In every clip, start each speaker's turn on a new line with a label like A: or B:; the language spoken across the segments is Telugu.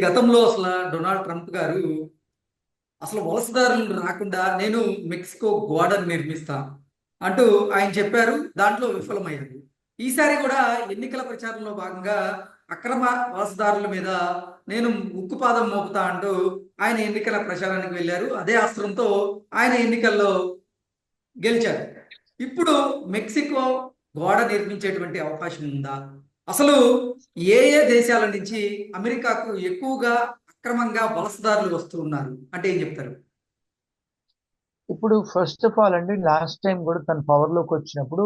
A: గతంలో అసలు డొనాల్డ్ ట్రంప్ గారు అసలు వలసదారులు రాకుండా నేను మెక్సికో గోడను నిర్మిస్తా అంటూ ఆయన చెప్పారు. దాంట్లో విఫలమయ్యారు. ఈసారి కూడా ఎన్నికల ప్రచారంలో భాగంగా అక్రమ వలసదారుల మీద నేను ఉక్కుపాదం మోపుతా అంటూ ఆయన ఎన్నికల ప్రచారానికి వెళ్ళారు. అదే అస్త్రంతో ఆయన ఎన్నికల్లో గెలిచారు. ఇప్పుడు మెక్సికో గోడ నిర్మించేటువంటి అవకాశం ఉందా? అసలు ఏ ఏ దేశాల నుంచి అమెరికాకు ఎక్కువగా అక్రమంగా వలసదారులు వస్తూ ఉన్నారు? అంటే ఏం చెప్తారు?
B: ఇప్పుడు ఫస్ట్ ఆఫ్ ఆల్ అండి లాస్ట్ టైం కూడా తన పవర్లోకి వచ్చినప్పుడు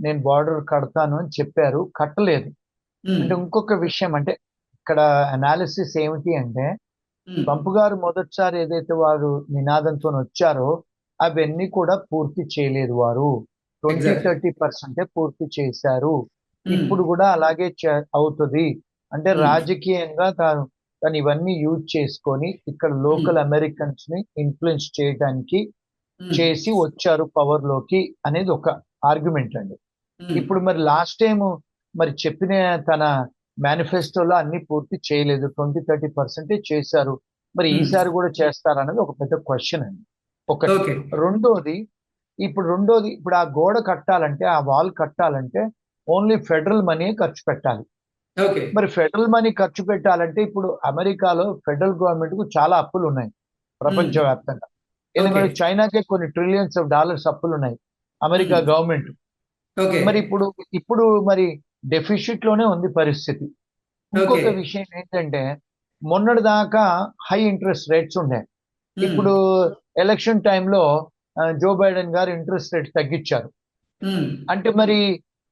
B: నేను బార్డర్ కడతాను అని చెప్పారు కట్టలేదు. అంటే ఇంకొక విషయం అంటే ఇక్కడ అనాలిసిస్ ఏమిటి అంటే ట్రంప్ గారు మొదటిసారి ఏదైతే వారు నినాదంతో వచ్చారో అవన్నీ కూడా పూర్తి చేయలేదు వారు. ట్వంటీ. థర్టీ పర్సెంటే పూర్తి చేశారు. ఇప్పుడు కూడా అలాగే అవుతుంది. అంటే. రాజకీయంగా తాను తను ఇవన్నీ యూజ్ చేసుకొని ఇక్కడ లోకల్ అమెరికన్స్ని ఇన్ఫ్లుయెన్స్ చేయడానికి చేసి వచ్చారు పవర్లోకి అనేది ఒక ఆర్గ్యుమెంట్ అండి. ఇప్పుడు మరి లాస్ట్ టైం మరి చెప్పిన తన మేనిఫెస్టోలో అన్ని పూర్తి చేయలేదు. ట్వంటీ థర్టీ పర్సెంటే చేశారు. మరి. ఈసారి కూడా చేస్తారన్నది ఒక పెద్ద క్వశ్చన్ అండి. ఒకటి రెండోది ఇప్పుడు రెండోది ఇప్పుడు ఆ గోడ కట్టాలంటే ఆ వాల్ కట్టాలంటే ఓన్లీ ఫెడరల్ మనీ ఖర్చు పెట్టాలి. మరి ఫెడరల్ మనీ ఖర్చు పెట్టాలంటే ఇప్పుడు అమెరికాలో ఫెడరల్ గవర్నమెంట్కు చాలా అప్పులు ఉన్నాయి ప్రపంచవ్యాప్తంగా ఎందుకంటే చైనాకే కొన్ని ట్రిలియన్స్ ఆఫ్ డాలర్స్ అప్పులు ఉన్నాయి అమెరికా
A: Hmm.
B: గవర్నమెంట్. మరి ఇప్పుడు ఇప్పుడు మరి డెఫిషిట్లోనే ఉంది పరిస్థితి. ఇంకొక. విషయం ఏంటంటే మొన్నటి దాకా హై ఇంట్రెస్ట్ రేట్స్ ఉండే.
A: ఉమ్,
B: ఇప్పుడు ఎలక్షన్ టైంలో జో బైడెన్ గారు ఇంట్రెస్ట్ రేట్ తగ్గించారు. అంటే మరి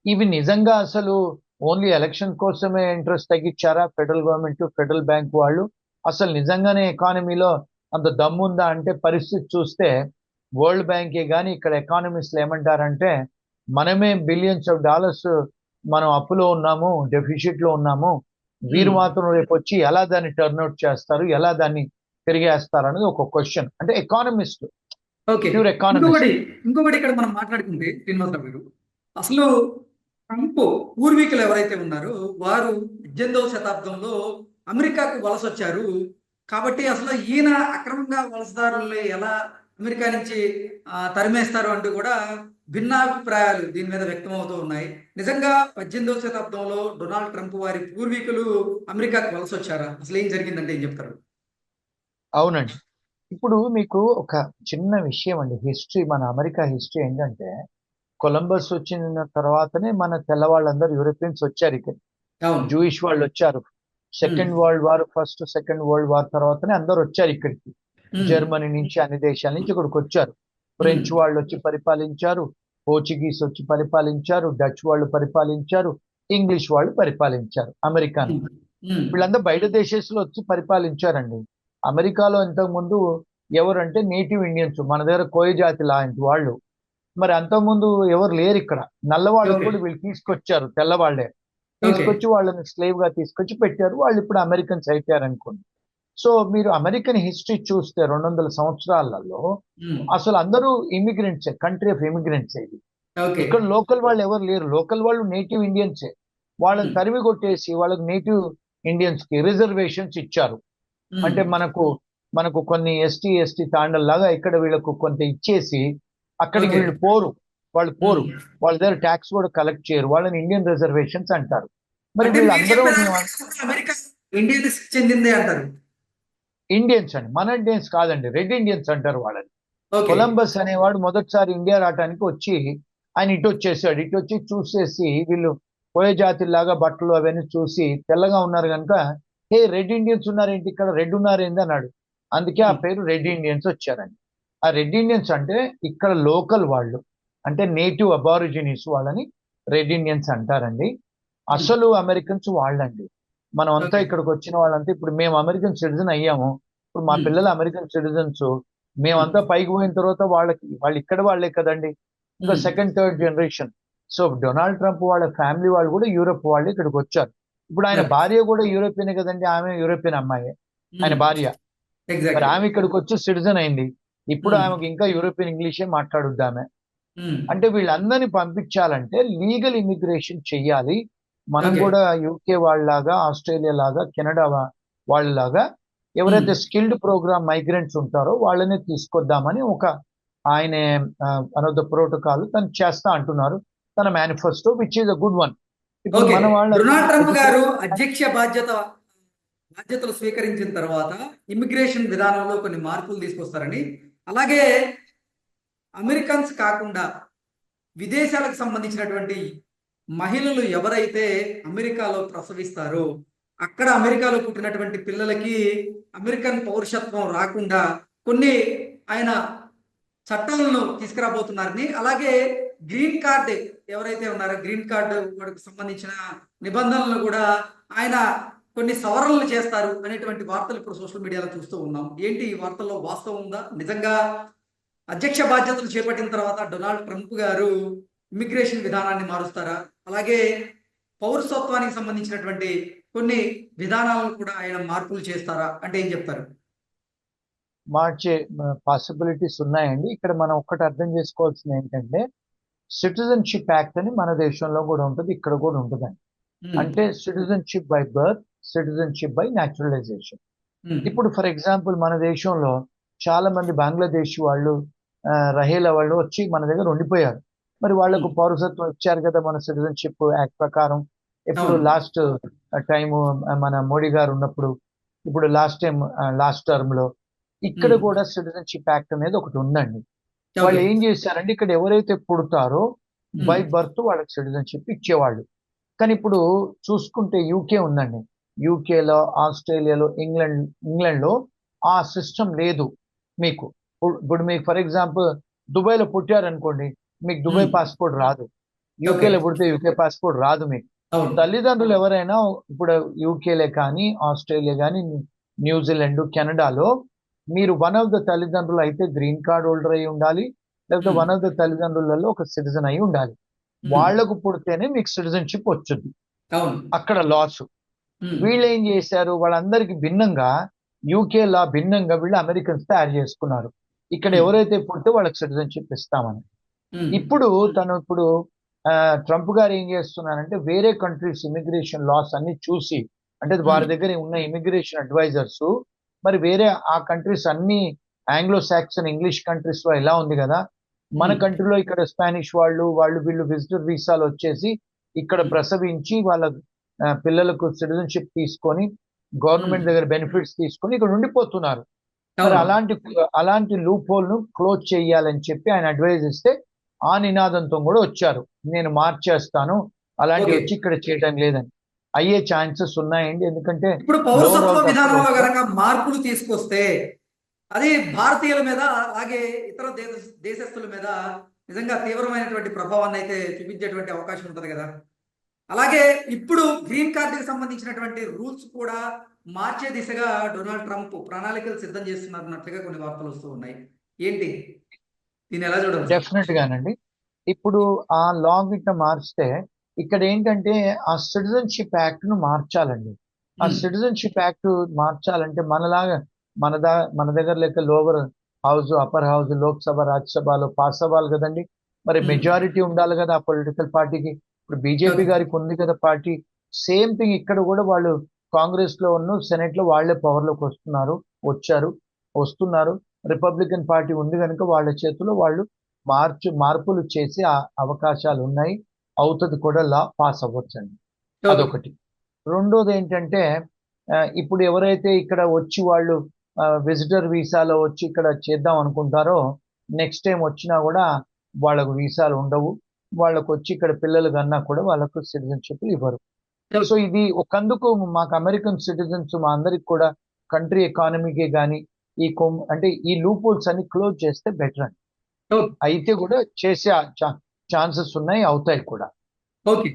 B: ఇవి నిజంగా అసలు ఓన్లీ ఎలక్షన్ కోసమే ఇంట్రెస్ట్ తగ్గించారా? ఫెడరల్ గవర్నమెంట్ ఫెడరల్ బ్యాంక్ వాళ్ళు? అసలు నిజంగానే ఎకానమీలో అంత దమ్ముందా అంటే పరిస్థితి చూస్తే వరల్డ్ బ్యాంకే కానీ ఇక్కడ ఎకానమిస్ట్లు ఏమంటారంటే మనమే బిలియన్స్ ఆఫ్ డాలర్స్ మనం అప్పులో ఉన్నాము డెఫిషిట్లో ఉన్నాము. వీరు. మాత్రం రేపు వచ్చి ఎలా దాన్ని టర్న్అవుట్ చేస్తారు? ఎలా దాన్ని తిరిగేస్తారు అనేది ఒక క్వశ్చన్. అంటే ఎకానమిస్ట్
A: ఓకే.
B: Pure economist.
A: ఇంకొకటి ఇంకొకటి ఇక్కడ మనం మాట్లాడుకుంటే శ్రీనివాసరావు గారు అసలు ట్రంప్ పూర్వీకులు ఎవరైతే ఉన్నారో వారు పద్దెనిమిదవ శతాబ్దంలో అమెరికాకు వలస వచ్చారు కాబట్టి అసలు ఈయన అక్రమంగా వలసదారుల్ని ఎలా అమెరికా నుంచి తరిమేస్తారు అంటూ కూడా భిన్నాభిప్రాయాలు దీని మీద వ్యక్తమవుతూ ఉన్నాయి. నిజంగా పద్దెనిమిదవ శతాబ్దంలో డొనాల్డ్ ట్రంప్ వారి పూర్వీకులు అమెరికాకు వలస వచ్చారా అసలు ఏం జరిగిందంటే ఏం చెప్తారు?
B: అవునండి. ఇప్పుడు మీకు ఒక చిన్న విషయం అండి. హిస్టరీ మన అమెరికా హిస్టరీ ఏంటంటే కొలంబస్ వచ్చిన తర్వాతనే మన తెల్లవాళ్ళందరూ యూరోపియన్స్ వచ్చారు ఇక్కడ జూయిష్ వాళ్ళు వచ్చారు. Second world war first second world war తర్వాతనే అందరు వచ్చారు ఇక్కడికి. జర్మనీ నుంచి అన్ని దేశాల నుంచి ఇక్కడికి వచ్చారు. ఫ్రెంచ్ వాళ్ళు వచ్చి పరిపాలించారు. పోర్చుగీస్ వచ్చి పరిపాలించారు. డచ్ వాళ్ళు పరిపాలించారు. ఇంగ్లీష్ వాళ్ళు పరిపాలించారు. అమెరికాను వీళ్ళందరూ బయట దేశస్తులు వచ్చి పరిపాలించారండి. అమెరికాలో ఇంతకు ముందు ఎవరంటే నేటివ్ ఇండియన్స్. మన దగ్గర కోయ జాతి లాంటి వాళ్ళు. మరి అంతకుముందు ఎవరు లేరు ఇక్కడ. నల్లవాళ్ళు
A: Okay.
B: కూడా వీళ్ళు తీసుకొచ్చారు తెల్లవాళ్ళే తీసుకొచ్చి వాళ్ళని స్లేవ్గా తీసుకొచ్చి పెట్టారు. వాళ్ళు ఇప్పుడు అమెరికన్స్ అయిపోయారు అనుకోండి. సో మీరు అమెరికన్ హిస్టరీ చూస్తే రెండు వందల సంవత్సరాలలో
A: ఉమ్,
B: అసలు అందరూ ఇమిగ్రెంట్సే కంట్రీ ఆఫ్ ఇమిగ్రెంట్స్ ఇది. ఇక్కడ లోకల్ వాళ్ళు ఎవరు లేరు. లోకల్ వాళ్ళు నేటివ్ ఇండియన్సే వాళ్ళని
A: Hmm.
B: తరిమి కొట్టేసి వాళ్ళకి నేటివ్ ఇండియన్స్కి రిజర్వేషన్స్ ఇచ్చారు.
A: ఉమ్,
B: అంటే మనకు మనకు కొన్ని ఎస్టీ ఎస్టీ తాండల్లాగా ఇక్కడ వీళ్ళకు కొంత ఇచ్చేసి అక్కడికి. వీళ్ళు పోరు. వాళ్ళు పోరు. వాళ్ళ దగ్గర ట్యాక్స్ కూడా కలెక్ట్ చేయరు. వాళ్ళని ఇండియన్ రిజర్వేషన్స్ అంటారు. మరి వీళ్ళందరూ
A: చెందిందే అంటారు.
B: ఇండియన్స్ అండి. మన ఇండియన్స్ కాదండి. రెడ్ ఇండియన్స్ అంటారు వాళ్ళని. కొలంబస్ అనేవాడు మొదటిసారి ఇండియా రావడానికి వచ్చి ఆయన ఇటు వచ్చేసాడు. ఇటు వచ్చి చూసేసి వీళ్ళు పోయే జాతిలాగా బట్టలు అవన్నీ చూసి తెల్లగా ఉన్నారు కనుక హే రెడ్ ఇండియన్స్ ఉన్నారేంటి ఇక్కడ? రెడ్ ఉన్నారేంది? అన్నాడు. అందుకే ఆ పేరు రెడ్ ఇండియన్స్ వచ్చారండి. ఆ రెడ్ ఇండియన్స్ అంటే ఇక్కడ లోకల్ వాళ్ళు అంటే నేటివ్ అబారిజినీస్ వాళ్ళని రెడ్ ఇండియన్స్ అంటారండి. అసలు అమెరికన్స్ వాళ్ళండి. మనం అంతా. ఇక్కడికి వచ్చిన వాళ్ళంతా ఇప్పుడు మేము అమెరికన్ సిటిజన్ అయ్యాము. ఇప్పుడు మా. పిల్లలు అమెరికన్ సిటిజన్స్. మేమంతా పైకి పోయిన తర్వాత వాళ్ళకి వాళ్ళు ఇక్కడ వాళ్ళే కదండి. ఇంకా. Second third generation. So Donald Trump వాళ్ళ ఫ్యామిలీ వాళ్ళు కూడా యూరోప్ వాళ్ళు ఇక్కడికి వచ్చారు. ఇప్పుడు ఆయన. భార్య కూడా యూరోపియన్ కదండి. ఆమె యూరోపియన్ అమ్మాయి. ఆయన భార్య. మరి ఆమె ఇక్కడికి వచ్చి సిటిజన్ అయింది. ఇప్పుడు. ఆమెకి ఇంకా యూరోపియన్ ఇంగ్లీషే మాట్లాడుద్ది ఆమె. అంటే వీళ్ళందరినీ పంపించాలంటే లీగల్ ఇమిగ్రేషన్ చెయ్యాలి. మనం. కూడా యూకే వాళ్ళలాగా ఆస్ట్రేలియా లాగా కెనడా వాళ్ళలాగా ఎవరైతే స్కిల్డ్ ప్రోగ్రామ్ మైగ్రెంట్స్ ఉంటారో వాళ్ళని తీసుకొద్దామని ఒక ఆయన అనొద్ద ప్రోటోకాల్ తను చేస్తా అంటున్నారు. తన manifesto which is a good one ఇప్పుడు మన వాళ్ళ
A: డొనాల్డ్ ట్రంప్ గారు అధ్యక్ష బాధ్యత బాధ్యతలు స్వీకరించిన తర్వాత ఇమిగ్రేషన్ విధానంలో కొన్ని మార్పులు తీసుకొస్తారని అలాగే అమెరికన్స్ కాకుండా విదేశాలకు సంబంధించినటువంటి మహిళలు ఎవరైతే అమెరికాలో ప్రసవిస్తారో అక్కడ అమెరికాలో పుట్టినటువంటి పిల్లలకి అమెరికన్ పౌరుషత్వం రాకుండా కొన్ని ఆయన చట్టాలను తీసుకురాబోతున్నారని అలాగే గ్రీన్ కార్డ్ ఎవరైతే ఉన్నారో గ్రీన్ కార్డు వాడికి సంబంధించిన నిబంధనలను కూడా ఆయన కొన్ని సవరణలు చేస్తారు అనేటువంటి వార్తలు ఇప్పుడు సోషల్ మీడియాలో చూస్తూ ఉన్నాం. ఏంటి ఈ వార్తల్లో వాస్తవం ఉందా? నిజంగా అధ్యక్ష బాధ్యతలు చేపట్టిన తర్వాత డొనాల్డ్ ట్రంప్ గారు ఇమిగ్రేషన్ విధానాన్ని మారుస్తారా? అలాగే పౌరసత్వానికి సంబంధించినటువంటి కొన్ని విధానాలను కూడా ఆయన మార్పులు చేస్తారా? అంటే ఏం చెప్తారు?
B: మార్చే పాసిబిలిటీస్ ఉన్నాయండి. ఇక్కడ మనం ఒక్కటి అర్థం చేసుకోవాల్సింది ఏంటంటే సిటిజన్షిప్ యాక్ట్ అని మన దేశంలో కూడా ఉంటుంది ఇక్కడ కూడా ఉంటుందండి. అంటే citizenship by birth citizenship by naturalization ఇప్పుడు ఫర్ ఎగ్జాంపుల్ మన దేశంలో చాలా మంది బంగ్లాదేశ్ వాళ్ళు రహేలా వాళ్ళు వచ్చి మన దగ్గర ఉండిపోయారు మరి వాళ్ళకు
A: Hmm.
B: పౌరసత్వం ఇచ్చారు కదా మన సిటిజన్షిప్ యాక్ట్ ప్రకారం ఇప్పుడు. లాస్ట్ టైం మన మోడీ గారు ఉన్నప్పుడు ఇప్పుడు లాస్ట్ టైం లాస్ట్ టర్మ్లో ఇక్కడ
A: Hmm.
B: కూడా సిటిజన్షిప్ యాక్ట్ అనేది ఒకటి ఉందండి వాళ్ళు. ఏం చేశారంటే ఇక్కడ ఎవరైతే పుడతారో
A: Hmm.
B: బై బర్త్ వాళ్ళకి సిటిజన్షిప్ ఇచ్చేవాళ్ళు కానీ ఇప్పుడు చూసుకుంటే యూకే ఉందండి యూకేలో ఆస్ట్రేలియాలో ఇంగ్లాండ్ ఇంగ్లాండ్లో ఆ సిస్టమ్ లేదు మీకు. ఇప్పుడు- మీకు ఫర్ ఎగ్జాంపుల్ దుబాయ్లో పుట్టారనుకోండి మీకు దుబాయ్
A: Hmm.
B: పాస్పోర్ట్ రాదు. యూకేలో పుడితే యూకే పాస్పోర్ట్ రాదు మీకు. తల్లిదండ్రులు ఎవరైనా ఇప్పుడు యూకేలే కానీ ఆస్ట్రేలియా కానీ న్యూజిలాండ్ కెనడాలో మీరు వన్ ఆఫ్ ద తల్లిదండ్రులు అయితే గ్రీన్ కార్డ్ హోల్డర్ అయి ఉండాలి లేకపోతే
A: Hmm.
B: వన్ ఆఫ్ ద తల్లిదండ్రులలో ఒక సిటిజన్ అయి ఉండాలి.
A: ఉమ్,
B: వాళ్ళకు పుడితేనే మీకు సిటిజన్షిప్ వచ్చింది. అక్కడ లాస్ వీళ్ళు ఏం చేశారు వాళ్ళందరికి భిన్నంగా యూకే లా భిన్నంగా వీళ్ళు అమెరికన్స్ తయారు చేసుకున్నారు ఇక్కడ
A: Hmm.
B: ఎవరైతే పుడితే వాళ్ళకి సిటిజన్షిప్ ఇస్తామని
A: ఉమ్,
B: ఇప్పుడు తను ఇప్పుడు ట్రంప్ గారు ఏం చేస్తున్నారంటే వేరే కంట్రీస్ ఇమిగ్రేషన్ లాస్ అన్ని చూసి అంటే వారి
A: Hmm.
B: దగ్గర ఉన్న ఇమిగ్రేషన్ అడ్వైజర్స్ మరి వేరే ఆ కంట్రీస్ అన్ని ఆంగ్లో సాక్సన్ ఇంగ్లీష్ కంట్రీస్లో ఎలా ఉంది కదా మన
A: Hmm.
B: కంట్రీలో ఇక్కడ స్పానిష్ వాళ్ళు వాళ్ళు వీళ్ళు విజిటర్ వీసాలు వచ్చేసి ఇక్కడ
A: Hmm.
B: ప్రసవించి వాళ్ళ పిల్లలకు సిటిజన్షిప్ తీసుకొని గవర్నమెంట్. దగ్గర బెనిఫిట్స్ తీసుకొని ఇక్కడ ఉండిపోతున్నారు మరి. అలాంటి అలాంటి లూప్ హోల్ను క్లోజ్ చేయాలని చెప్పి ఆయన అడ్వైజ్ ఇస్తే ఆ నినాదంతో కూడా వచ్చారు నేను మార్చేస్తాను అలాంటి. వచ్చి ఇక్కడ చేయడం లేదని అయ్యే ఛాన్సెస్ ఉన్నాయండి ఎందుకంటే
A: ఇప్పుడు పౌరసత్వ విధానంలో. గనక మార్పులు తీసుకొస్తే అది భారతీయుల మీద అలాగే ఇతర దేశ దేశస్తుల మీద నిజంగా తీవ్రమైనటువంటి ప్రభావాన్ని అయితే చూపించేటువంటి అవకాశం ఉంటుంది కదా అలాగే ఇప్పుడు గ్రీన్ కార్డుకి సంబంధించినటువంటి రూల్స్ కూడా మార్చే దిశగా డొనాల్డ్ ట్రంప్ ప్రణాళికలు సిద్ధం చేస్తున్నారన్నట్లుగా కొన్ని వార్తలు వస్తూ ఉన్నాయి. ఏంటి? దీన్ని ఎలా చూడాలి
B: డెఫినెట్ గానండి ఇప్పుడు ఆ లా గిట్ట మార్చితే ఇక్కడ ఏంటంటే ఆ సిటిజన్షిప్ యాక్ట్ను మార్చాలండి. ఆ సిటిజన్షిప్ యాక్ట్ మార్చాలంటే మనలాగా మన దా మన దగ్గర లెక్క lower house upper house Lok Sabha రాజ్యసభలో పాస్ అవ్వాలి కదండి. మరి. మెజారిటీ ఉండాలి కదా ఆ పొలిటికల్ పార్టీకి. ఇప్పుడు బీజేపీ. గారికి ఉంది కదా పార్టీ సేమ్ థింగ్ ఇక్కడ కూడా వాళ్ళు కాంగ్రెస్లో ఉన్న సెనెట్లో వాళ్ళే పవర్లోకి వస్తున్నారు వచ్చారు వస్తున్నారు. రిపబ్లికన్ పార్టీ ఉంది కనుక వాళ్ళ చేతిలో వాళ్ళు మార్చు మార్పులు చేసే ఆ అవకాశాలు ఉన్నాయి. అవుతుంది కూడా లా పాస్ అవ్వచ్చండి. అదొకటి. రెండోది ఏంటంటే ఇప్పుడు ఎవరైతే ఇక్కడ వచ్చి వాళ్ళు విజిటర్ వీసాలో వచ్చి ఇక్కడ చేద్దాం అనుకుంటారో నెక్స్ట్ టైం వచ్చినా కూడా వాళ్ళకు వీసాలు ఉండవు. వాళ్ళకు వచ్చి ఇక్కడ పిల్లలు కన్నా కూడా వాళ్ళకు సిటిజన్షిప్ ఇవ్వరు. సో ఇది ఒకందుకు మాకు అమెరికన్ సిటిజన్స్ మా అందరికి కూడా కంట్రీ ఎకానమీకే కానీ ఈ కొమ్ అంటే ఈ లూపోల్స్ అన్ని క్లోజ్ చేస్తే బెటర్ అండి. అయితే కూడా చేసే ఛాన్సెస్ ఉన్నాయి అవుతాయి కూడా.
A: ఓకే